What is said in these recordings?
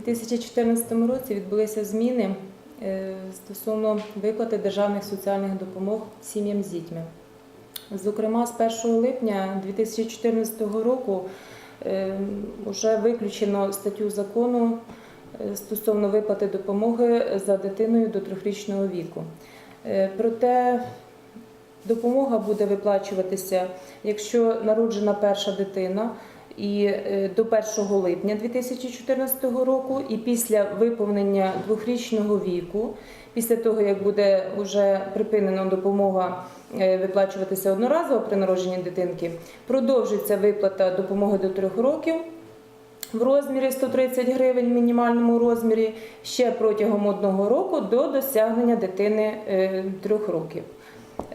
2014 році відбулися зміни е, стосовно виплати державних соціальних допомог сім'ям з дітьми. Зокрема, з 1 липня 2014 року вже виключено статтю закону е, стосовно виплати допомоги за дитиною до трьохрічного віку. Е, Проте допомога буде виплачуватися, якщо народжена перша дитина і е, до 1 липня 2014 року, і після виповнення двохрічного віку, після того як буде вже припинена допомога е, виплачуватися одноразово при народженні дитинки, продовжиться виплата допомоги до 3 років. В розмірі 130 гривень в мінімальному розмірі ще протягом одного року до досягнення дитини е, трьох років.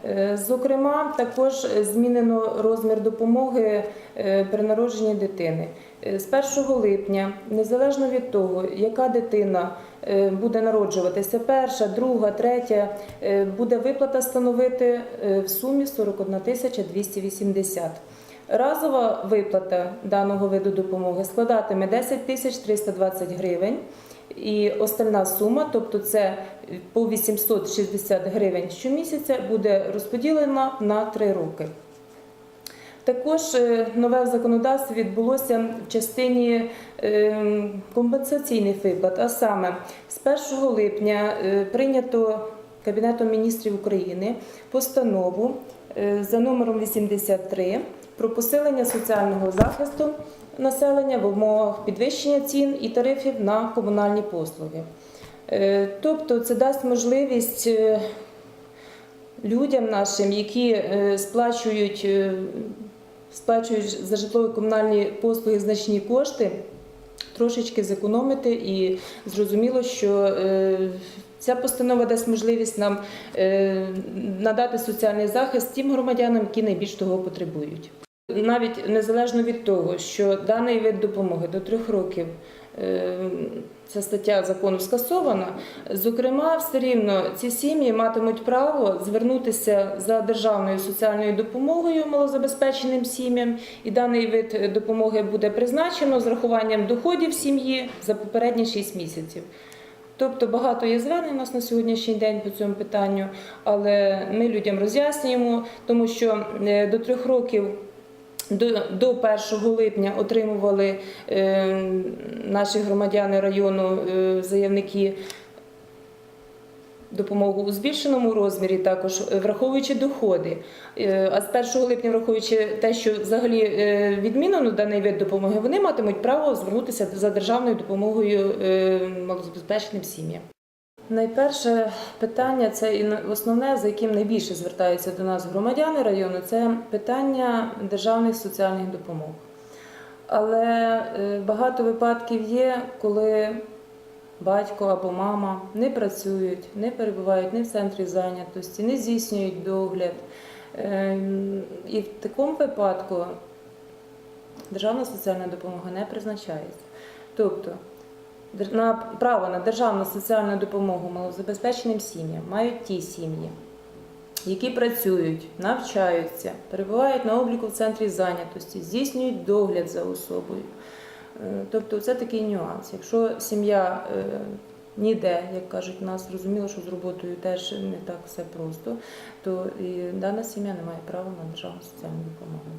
Е, Зокрема, також змінено розмір допомоги е, при народженні дитини. Е, З 1 липня, незалежно від того, яка дитина буде народжуватися, перша, друга, третя, буде виплата становити в сумі 41 тисяча 280. Разова виплата даного виду допомоги складатиме 10 тисяч 320 гривень. І остальна сума, тобто це по 860 гривень щомісяця, буде розподілена на 3 роки. Також е, нове в законодавстві відбулося в частині е, компенсаційних виплат, а саме з 1 липня е, прийнято Кабінетом міністрів України постанову е, за номером 83 про посилення соціального захисту населення в умовах підвищення цін і тарифів на комунальні послуги. Е, Тобто це дасть можливість е, людям нашим, які сплачують, сплачують за житлово-комунальні послуги значні кошти, трошечки зекономити і зрозуміло, що е, ця постанова дасть можливість нам е, надати соціальний захист тим громадянам, які найбільш того потребують. Навіть незалежно від того, що даний вид допомоги до трьох років ця стаття закону скасована, зокрема, все рівно ці сім'ї матимуть право звернутися за державною соціальною допомогою малозабезпеченим сім'ям, і даний вид допомоги буде призначено з рахуванням доходів сім'ї за попередні 6 місяців. Тобто багато є звернень у нас на сьогоднішній день по цьому питанню, але ми людям роз'яснюємо, тому що е, до трьох років. До, до 1 липня отримували е, наші громадяни району е, заявники допомогу у збільшеному розмірі, також е, враховуючи доходи. А з 1 липня, враховуючи те, що взагалі відмінено даний вид допомоги, вони матимуть право звернутися за державною допомогою малозабезпеченим сім'ям. Найперше питання це і основне, за яким найбільше звертаються до нас громадяни району, це питання державних соціальних допомог. Але е, багато випадків є, коли батько або мама не працюють, не перебувають ні в центрі зайнятості, не здійснюють догляд. Е, І в такому випадку державна соціальна допомога не призначається. Тобто на право на державну соціальну допомогу малозабезпеченим сім'ям мають ті сім'ї, які працюють, навчаються, перебувають на обліку в центрі зайнятості, здійснюють догляд за особою. Е, Тобто це такий нюанс. Якщо сім'я е, ніде, як кажуть у нас, зрозуміло, що з роботою теж не так все просто, то і дана сім'я не має права на державну соціальну допомогу.